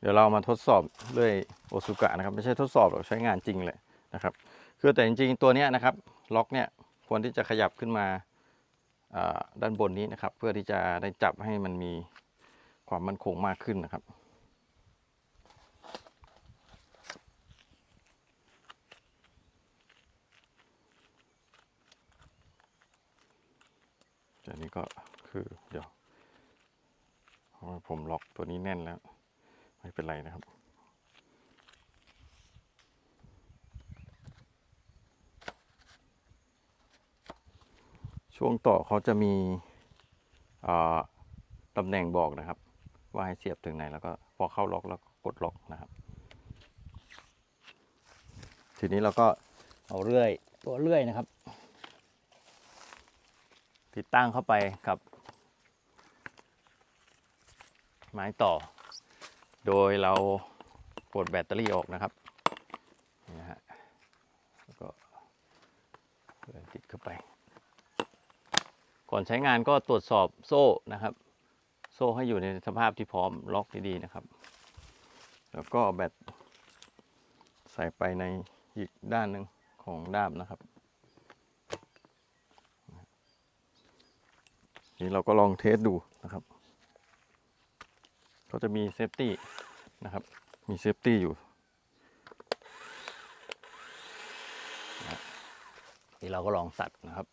เดี๋ยวเรามาทดสอบเรื่อยโอซุกะนะครับ ไม่ใช่ทดสอบหรอกใช้งานจริงเลยนะครับ คือแต่จริงๆตัวนี้นะครับล็อกเนี่ยควรที่จะขยับขึ้นมาาด้านบนนี้นะครับ เพื่อที่จะได้จับให้มันมีความมั่นคงมากขึ้นนะครับอันนี้ก็คือเดี๋ยวผมล็อกตัวนี้แน่นแล้ว ไม่เป็นไรนะครับ ช่วงต่อเขาจะมีอ่าตำแหน่งบอกนะครับ ว่าให้เสียบถึงไหนแล้วก็พอเข้าล็อกแล้วก็กดล็อกนะครับ ทีนี้เราก็เอาเลื่อยตัวเลื่อยนะครับ ติดตั้งเข้าไปกับ ไม้ต่อ โดยเราปลดแบตเตอรี่ออกนะครับนี่นะฮะแล้วก็ติดเข้าไป ก่อนใช้งานก็ตรวจสอบโซ่นะครับ โซ่ให้อยู่ในสภาพที่พร้อมล็อกดีๆนะครับ แล้วก็แบตใส่ไปในอีกด้านหนึ่งของด้ามนะครับนี่เราก็ลองเทสดูนะครับ ก็จะมีเซฟตี้นะครับ มีเซฟตี้อยู่นะนี่เราก็ลองสัตว์นะครับ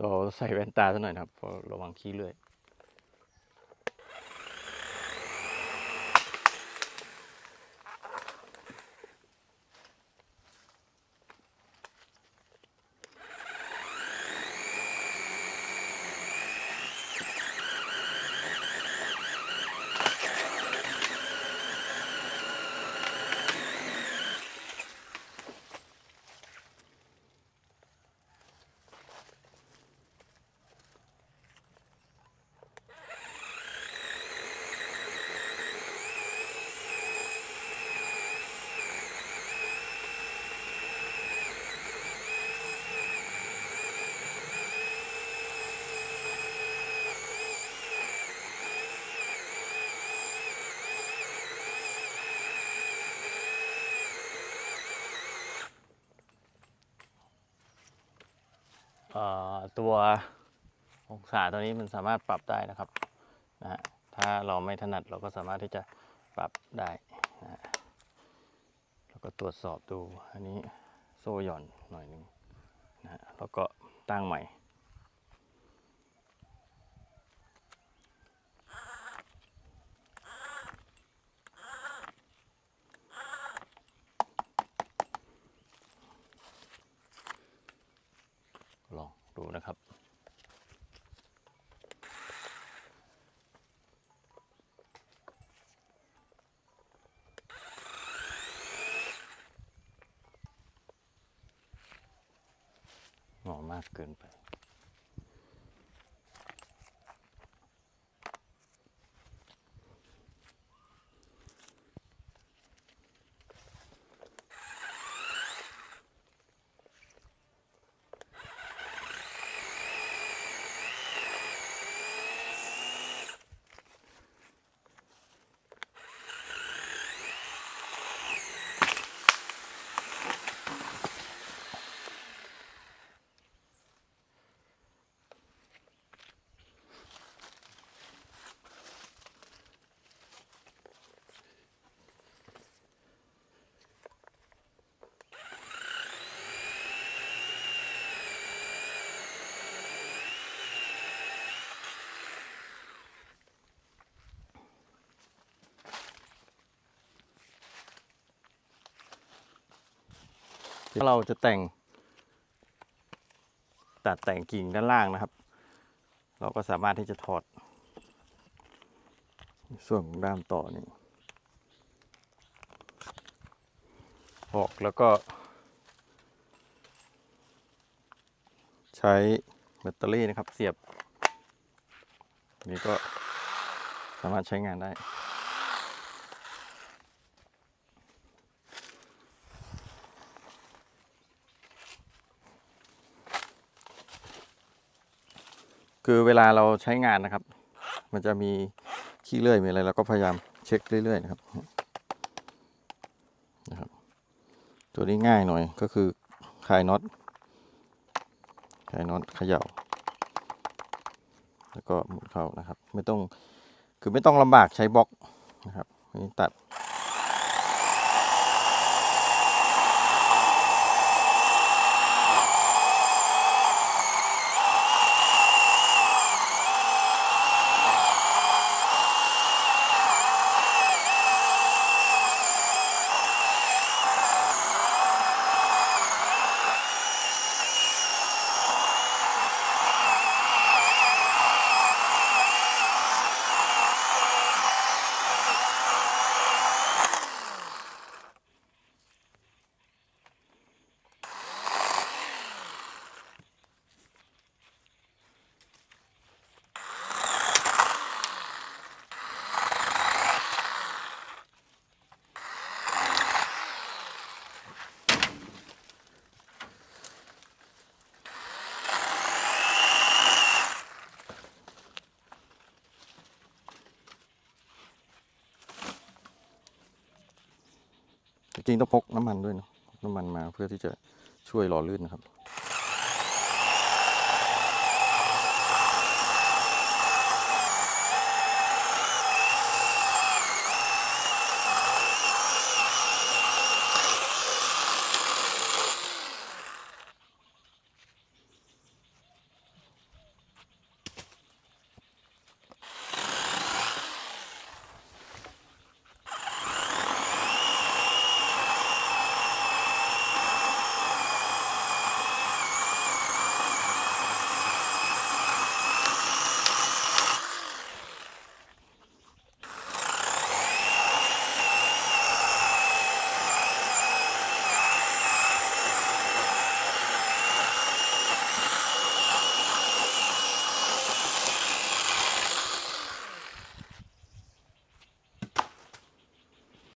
เราใส่แว่นตาซะหน่อยนะครับเพราะระวังขี้เลื่อย ตัวองศาตัวนี้มันสามารถปรับได้นะครับนะฮะถ้าเราไม่ถนัดเราก็สามารถที่จะปรับได้นะแล้วก็ตรวจสอบดูอันนี้โซ่หย่อนหน่อยหนึงนะแล้วก็ตั้งใหม่ ลองดูนะครับ หงอมากเกินไป เราจะแต่ง ตัดแต่งกิ่งด้านล่างนะครับ เราก็สามารถที่จะถอด ส่วนของด้ามต่อนี้ออกแล้วก็ใช้แบตเตอรี่นะครับเสียบ นี่ก็สามารถใช้งานได้ คือเวลาเราใช้งานนะครับ มันจะมีขี้เลื่อยมีอะไรเราก็พยายามเช็คเรื่อยๆนะครับนะครับ ตัวนี้ง่ายหน่อยก็คือคลายน็อตคลายน็อตเขย่า แล้วก็หมุนเข้านะครับ ไม่ต้องคือไม่ต้องลำบากใช้บล็อกนะครับนนี้ตัด จริงต้องพกน้ำมันด้วยเนาะน้ำมันมาเพื่อที่จะช่วยหล่อลื่นนะครับ